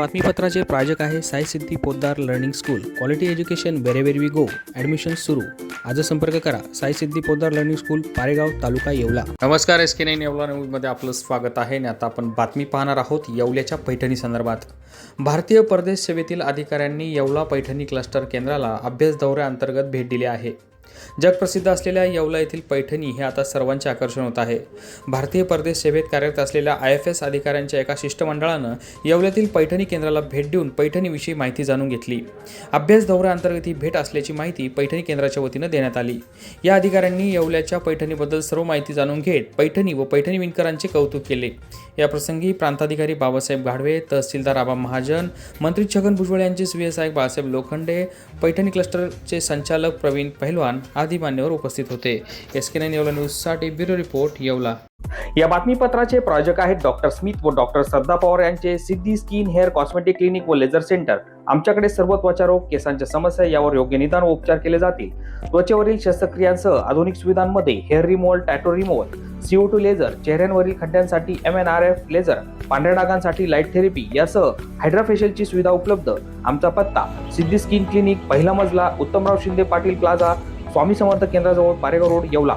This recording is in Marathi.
बातमीपत्राचे प्रायोजक आहे Sai Siddhi Podar learning school. Quality education wherever we go admission सुरू. आज संपर्क करा. Sai Siddhi Podar learning school Paregaon taluka Yeola. नमस्कार एस के नाईन येवला न्यूजमध्ये आपलं स्वागत आहे. आणि आता आपण बातमी पाहणार आहोत येवल्याच्या पैठणी संदर्भात. भारतीय परदेश सेवेतील अधिकाऱ्यांनी येवला पैठणी क्लस्टर केंद्राला अभ्यास दौऱ्याअंतर्गत भेट दिली आहे. जगप्रसिद्ध असलेल्या येवला येथील पैठणी हे आता सर्वांचे आकर्षण होत आहे. भारतीय परदेश सेवेत कार्यरत असलेल्या आय एफ एस अधिकाऱ्यांच्या एका शिष्टमंडळानं येवल्यातील पैठणी केंद्राला भेट देऊन पैठणीविषयी माहिती जाणून घेतली. अभ्यास दौऱ्याअंतर्गत ही भेट असल्याची माहिती पैठणी केंद्राच्या वतीनं देण्यात आली. या अधिकाऱ्यांनी येवल्याच्या पैठणीबद्दल सर्व माहिती जाणून घेत पैठणी व पैठणी विणकरांचे कौतुक केले. याप्रसंगी प्रांताधिकारी बाबासाहेब गाढवे तहसीलदार आबा महाजन मंत्री छगन भुजबळ यांचे सुयसाहेब बाळासाहेब लोखंडे पैठणी क्लस्टरचे संचालक प्रवीण पहिलवान आदी मान्यवर उपस्थित होते. एस के नाईन येवला न्यूजसाठी ब्युरो रिपोर्ट येवला. या बातमीपत्राचे प्रायोजक आहेत डॉक्टर स्मिथ व डॉक्टर श्रद्धा पवार यांचे Siddhi skin hair cosmetic clinic व लेझर सेंटर. आमच्याकडे सर्व त्वचारोग केसांच्या समस्या यावर योग्य निदान व उपचार केले जातील. त्वचेवरील शस्त्रक्रियांसह आधुनिक सुविधांमध्ये hair removal tattoo removal CO two laser चेहऱ्यांवरील खड्ड्यांसाठी M N R F laser पांढऱ्या डागांसाठी लाइट थेरपी यासह हायड्राफेशियलची सुविधा उपलब्ध. आमचा पत्ता सिद्धी स्किन क्लिनिक पहिला मजला उत्तमराव शिंदे पाटील प्लाझा स्वामी समर्थ केंद्राजवळ पारेगाव रोड येवला.